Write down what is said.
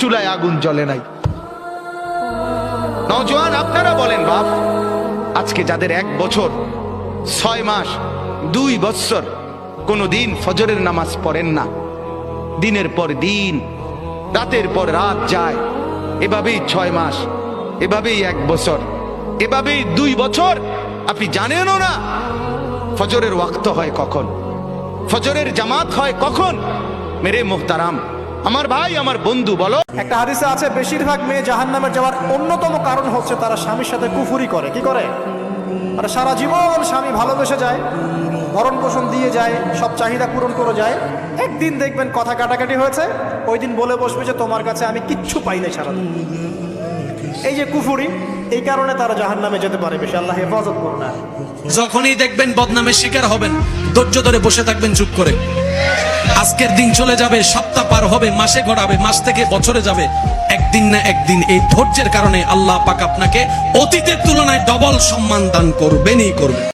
চুলায় আগুন জ্বলে নাই। নজওয়ান আপনারা বলেন, বাপ, আজকে যাদের এক বছর, ছয় মাস, দুই বৎসর কোনো দিন ফজরের নামাজ পড়েন না। দিনের পর দিন, রাতের পর রাত যায়, এভাবেই ছয় মাস, এভাবেই এক বছর, এভাবেই দুই বছর, আপনি জানেনও না ফজরের ওয়াক্ত হয় কখন, ফজরের জামাত হয় কখন, মেরে মোহতারাম। আমার ভাই আমার বন্ধু বলো। একটা হাদিসে আছে বেশিরভাগ মেয়ে জাহান্নামের যাওয়ার অন্যতম কারণ হচ্ছে তারা স্বামীর সাথে কুফুরি করে। কি করে? মানে সারা জীবন স্বামী ভালোবেসে যায় ভরণ পোষণ দিয়ে যায় সব চাহিদা পূরণ করে যায়। একদিন দেখবেন কথা কাটাকাটি হয়েছে ওই দিন বলে বসবে যে তোমার কাছে আমি কিচ্ছু পাই নাই সারাদিন। এই যে কুফুরি এই কারণে তারা জাহান্নামে যেতে পারে বেশি। আল্লাহ হেফাজত করুন। আর যখনই দেখবেন বদনামের শিকার হবেন ধৈর্য ধরে বসে থাকবেন চুপ করে। আজকের দিন চলে যাবে, সপ্তাহ পার হবে, মাসে গড়াবে, মাস থেকে বছরে যাবে। একদিন না একদিন এই ধৈর্যের কারণে আল্লাহ পাক আপনাকে অতীতের তুলনায় ডবল সম্মান দান করবেনই করবে